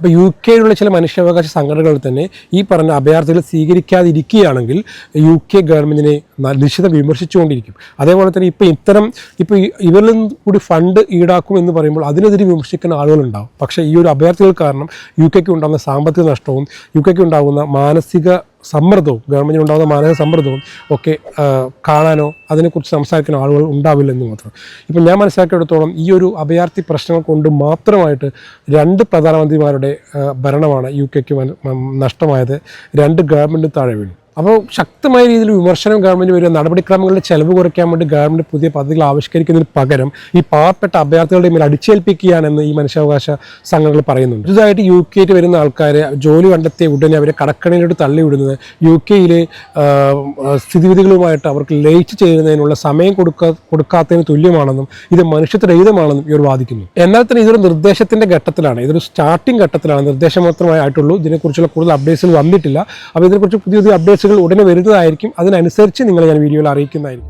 അപ്പോൾ യു കെയിലുള്ള ചില മനുഷ്യാവകാശ സംഘടനകൾ തന്നെ ഈ പറഞ്ഞ അഭയാർത്ഥികൾ സ്വീകരിക്കാതിരിക്കുകയാണെങ്കിൽ യു കെ ഗവൺമെന്റിനെ നിശ്ചിതം വിമർശിച്ചുകൊണ്ടിരിക്കും. അതേപോലെ തന്നെ ഇപ്പോൾ ഇത്തരം ഇപ്പോൾ ഇവരിൽ നിന്ന് കൂടി ഫണ്ട് ഈടാക്കും എന്ന് പറയുമ്പോൾ അതിനെതിരെ വിമർശിക്കുന്ന ആളുകളുണ്ടാവും. പക്ഷേ ഈ ഒരു അഭയാർത്ഥികൾ കാരണം യു കെക്ക് ഉണ്ടാകുന്ന സാമ്പത്തിക നഷ്ടവും യു കെക്ക് ഉണ്ടാകുന്ന മാനസിക സമ്മർദ്ദവും ഗവൺമെന്റിന് ഉണ്ടാകുന്ന മാനസിക സമ്മർദ്ദവും ഒക്കെ കാണാനോ അതിനെക്കുറിച്ച് സംസാരിക്കാനോ ആളുകൾ ഉണ്ടാവില്ലെന്ന് മാത്രം. ഇപ്പം ഞാൻ മനസ്സിലാക്കിയെടുത്തോളം ഈ ഒരു അഭയാർത്ഥി പ്രശ്നങ്ങൾ കൊണ്ട് മാത്രമായിട്ട് രണ്ട് പ്രധാനമന്ത്രിമാരുടെ ഭരണമാണ് യു കെക്ക് നഷ്ടമായത്. രണ്ട് ഗവൺമെന്റ് താഴെ വീണു. അപ്പോൾ ശക്തമായ രീതിയിൽ വിമർശനം ഗവൺമെന്റ് വരിക നടപടിക്രമങ്ങളുടെ ചെലവ് കുറയ്ക്കാൻ വേണ്ടി ഗവൺമെന്റ് പുതിയ പദ്ധതികൾ ആവിഷ്കരിക്കുന്നതിന് പകരം ഈ പാവപ്പെട്ട അഭയാർത്ഥികളുടെ മേൽ അടിച്ചേൽപ്പിക്കുകയാണെന്ന് ഈ മനുഷ്യാവകാശ സംഘടനകൾ പറയുന്നുണ്ട്. പുതുതായിട്ട് യു കെയിൽ വരുന്ന ആൾക്കാരെ ജോലി കണ്ടെത്തിയ ഉടനെ അവരെ കടക്കണിയിലോട്ട് തള്ളിവിടുന്നത് യു കെയിലെ സ്ഥിതിവിധികളുമായിട്ട് അവർക്ക് ലയിച്ചു ചേരുന്നതിനുള്ള സമയം കൊടുക്ക കൊടുക്കാത്തതിന് തുല്യമാണെന്നും ഇത് മനുഷ്യത്വരഹിതമാണെന്നും ഇവർ വാദിക്കുന്നു. എന്നാൽ തന്നെ ഇതൊരു നിർദ്ദേശത്തിന്റെ ഘട്ടത്തിലാണ്. ഇതൊരു സ്റ്റാർട്ടിംഗ് ഘട്ടത്തിലാണ്. നിർദ്ദേശം മാത്രമായിട്ടുള്ളൂ. ഇതിനെക്കുറിച്ചുള്ള കൂടുതൽ അപ്ഡേറ്റ്സുകൾ വന്നിട്ടില്ല. അപ്പോൾ ഇതിനെക്കുറിച്ച് പുതിയ പുതിയ അപ്ഡേറ്റ്സുകൾ ഉടനെ വരുന്നതായിരിക്കും. അതിനനുസരിച്ച് നിങ്ങളെ ഞാൻ വീഡിയോയിൽ അറിയിക്കുന്നതായിരിക്കും.